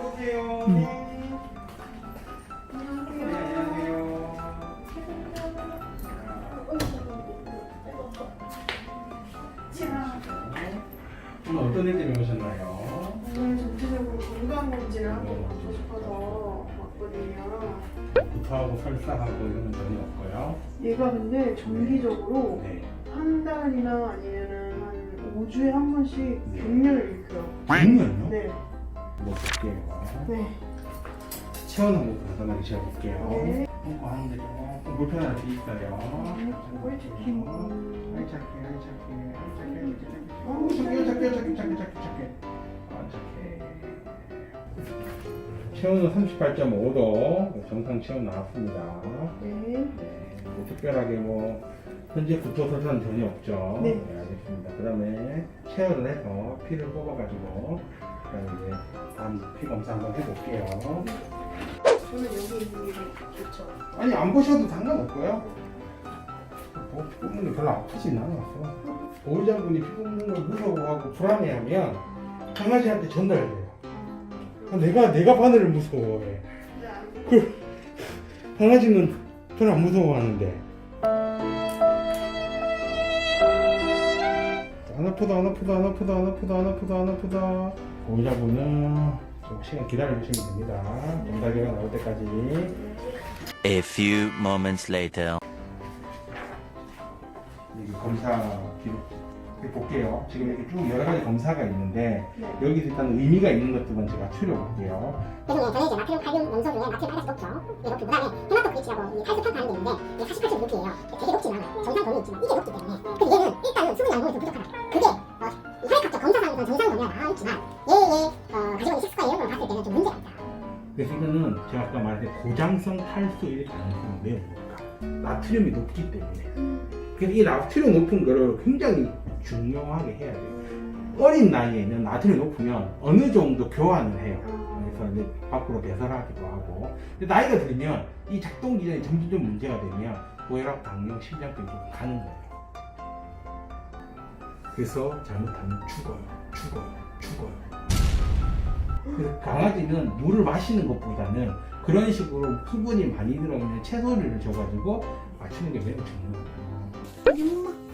음. 네. 오늘 어떤 일 때문에 오셨나요? 오늘 전체적으로 건강 검진을 한번 받고 싶어서 왔거든요. 구토하고 설사하고 이런 건 전혀 없고요. 얘가 근데 정기적으로 네. 한 달이나 아니면은 한 5주에 한 번씩 네. 균열을 일으켜요. 아니면요? 네. 뭐 볼게요. 네. 체온 한번 간단하게 재볼게요. 네. 어, 아닌데 조금 불편한 게 있어요. 꿀치킨. 아이 착해, 아이 착해, 아이 착해, 아이 착해. 어, 착해, 착해, 착해, 착해, 착해, 착해. 아, 착해. 체온은 38.5도 정상 체온 나왔습니다. 네. 네, 뭐 특별하게 뭐 현재 구토설사는 전혀 없죠. 네. 알겠습니다. 그 다음에 체열을 해서 피를 뽑아가지고 그다음에 이제 다음 피 검사 한번 해볼게요. 저는 여기 있는 게 좋죠. 아니 안 보셔도 상관없고요. 뭐 뽑는 게 별로 아프진 않았어. 보호자분이 피 뽑는 걸 무서워하고 불안해하면 강아지한테 전달돼요. 내가 내가 바늘을 무서워해. 근데 안 그 강아지는 별로 안 무서워하는데. 안 아프다 안 아프다 안 아프다 안 아프다 안 아프다 안 아프다. 보호자분은 좀 시간 기다려 주시면 됩니다. 결과 나올 때까지. A few moments later. 여기 검사 기록 이렇게 볼게요. 지금 이렇게 쭉 여러 가지 검사가 있는데 네. 여기 일단 의미가 있는 것들만 제가 추려볼게요. 그래서 저는 이제 나트륨, 칼륨 염소 중에 나트륨 하나씩 높죠. 이게 높고 그다음에 헤마토크리치라고 이 칼슘 평가하는 게 있는데 이게 48.6이에요. 되게 높진 않아요. 정상 범위 있지만 이게 높기 때문에. 근데 얘는 일단은 수분 양분이 좀 부족하다. 그게 어, 이 혈액학적 검사상에서는 정상 범위가 나와 있지만 그래서 이거는 제가 아까 말했던 고장성 탈수일 가능성이 매우 높다. 나트륨이 높기 때문에. 그래서 이 나트륨 높은 거를 굉장히 중요하게 해야 돼요. 어린 나이에는 나트륨이 높으면 어느 정도 교환을 해요. 그래서 이제 밖으로 배설하기도 하고. 근데 나이가 들면 이 작동 기전이 점점 문제가 되면 고혈압, 당뇨, 심장병이 좀 가는 거예요. 그래서 잘못하면 죽어요. 죽어요. 죽어요. 그래서 강아지는 물을 마시는 것보다는 그런 식으로 수분이 많이 들어있는 채소를 줘가지고 마시는 게 매우 중요해요.